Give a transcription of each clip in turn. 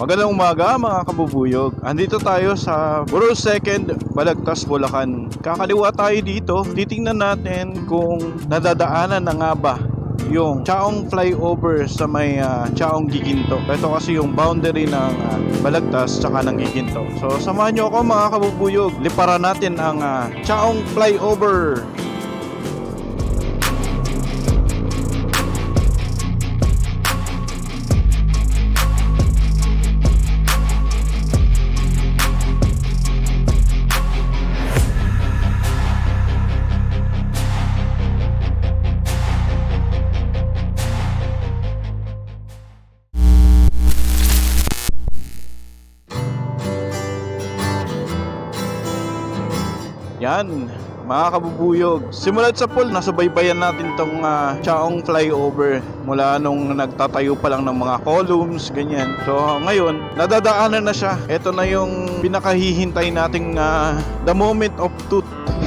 Magandang umaga mga kabubuyog. Andito tayo sa Borough 2nd, Balagtas, Bulacan. Kakaliwa tayo dito. Titingnan natin kung nadadaanan na nga ba yung Chaong flyover sa may ah, Chaong Giginto. Ito kasi yung boundary ng ah, Balagtas tsaka ng Giginto. So samahan nyo ako mga kabubuyog. Liparan natin ang ah, Chaong flyover. Yan, mga kabubuyog. Simulat sa pool, nasubaybayan natin tong ah, Chaong flyover mula nung nagtatayo pa lang ng mga columns, ganyan. So ngayon, nadadaanan na siya. Ito na yung pinakahihintay nating ah, the moment of truth.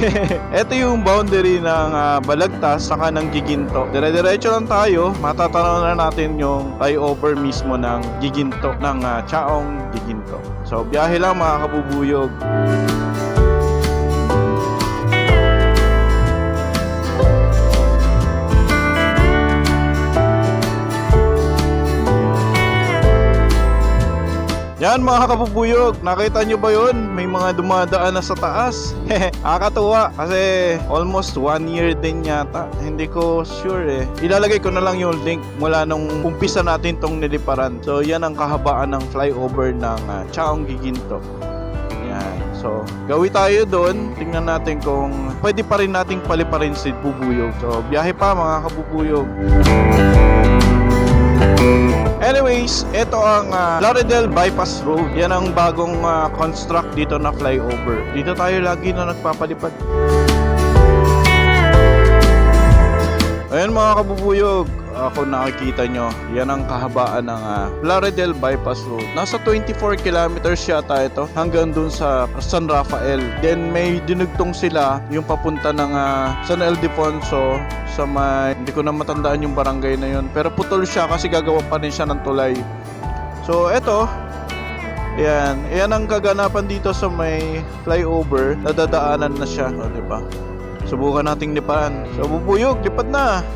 Ito yung boundary ng ah, Balagtas saka ng Giginto. Dire-diretso lang tayo, matatanaw na natin yung flyover mismo ng Giginto, ng ah, Chaong Giginto. So biyahe lang mga kabubuyog. Yan mga kapupuyog, nakita nyo ba yun? May mga dumadaan na sa taas. Nakakatuwa kasi almost one year din yata. Hindi ko sure eh. Ilalagay ko na lang yung link mula nung umpisa natin tong niliparan. So yan ang kahabaan ng flyover ng uh, Chaong Giginto. Yan. So, gawi tayo doon. Tingnan natin kung pwede pa rin nating paliparin si Bubuyog. So, biyahe pa mga kabubuyog. Anyways, ito ang uh, Laredel Bypass Road. Yan ang bagong ah, construct dito na flyover. Dito tayo lagi na nagpapalipad. Ayan mga kabubuyog, ako nakikita nyo, yan ang kahabaan ng uh, Laredel Bypass Road. Nasa 24 kilometers yata ito hanggang dun sa San Rafael. Then may dinugtong sila yung papunta ng ah, San Ildefonso sa may, hindi ko na matandaan yung barangay na yun. Pero putol siya kasi gagawa pa rin siya ng tulay. So eto, Ayan, ayan ang kaganapan dito sa may flyover, nadadaanan na siya, o, di ba? Subukan nating liparan. So, bubuyog, lipad na.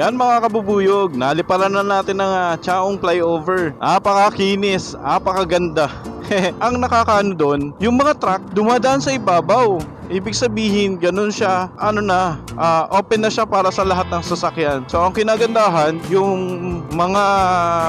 Yan mga kabubuyog, naliparan na natin ng uh, Chaong flyover. Apakakinis, apakaganda. Ang nakakaano doon, yung mga truck dumadaan sa ibabaw. Ibig sabihin, ganun siya, ano na, ah, open na siya para sa lahat ng sasakyan. So, ang kinagandahan, yung mga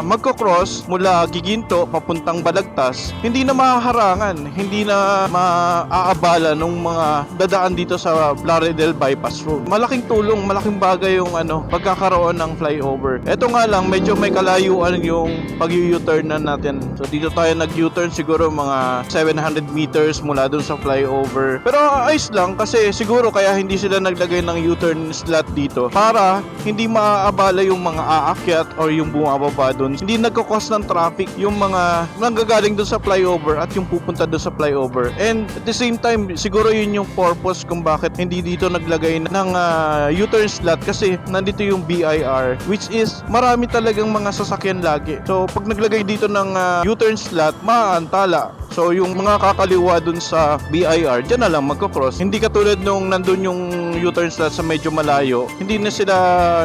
magkocross mula Giginto papuntang Balagtas, hindi na mahaharangan, hindi na maaabala nung mga dadaan dito sa Plaridel Bypass Road. Malaking tulong, malaking bagay yung ano, pagkakaroon ng flyover. Ito nga lang, medyo may kalayuan yung pag-u-turn na natin. So, dito tayo nag-U-turn siguro mga 700 meters mula dun sa flyover. Pero ayos lang kasi siguro kaya hindi sila naglagay ng U-turn slot dito para hindi maaabala yung mga aakyat or yung bumababa dun. Hindi nagkakos ng traffic yung mga nanggagaling dun sa flyover at yung pupunta dun sa flyover. And at the same time, siguro yun yung purpose kung bakit hindi dito naglagay ng ah, U-turn slot kasi nandito yung BIR which is marami talagang mga sasakyan lagi. So pag naglagay dito ng ah, U-turn slot, maaantala. So yung mga kakaliwa dun sa BIR, dyan na lang magko-cross. Hindi katulad nung nandun yung U-turn slot sa medyo malayo, hindi na sila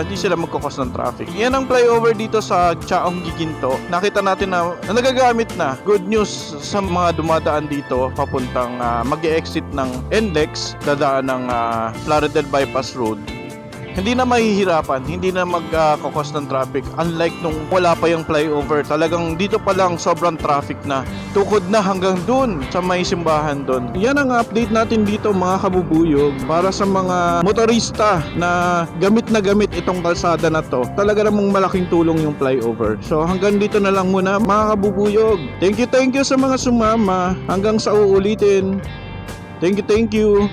hindi sila magko-cross ng traffic. Yan ang flyover dito sa Chaong Giginto. Nakita natin na, na nagagamit na. Good news sa mga dumadaan dito papuntang uh, mag-exit ng NLEX, dadaan ng uh, Plaridel Bypass Road hindi na mahihirapan, hindi na magkakos ng traffic. Unlike nung wala pa yung flyover, talagang dito pa lang sobrang traffic na. Tukod na hanggang dun sa may simbahan dun. Yan ang update natin dito mga kabubuyog para sa mga motorista na gamit na gamit itong kalsada na to. Talaga namang malaking tulong yung flyover. So hanggang dito na lang muna mga kabubuyog. Thank you, thank you sa mga sumama. Hanggang sa uulitin. Thank you, thank you.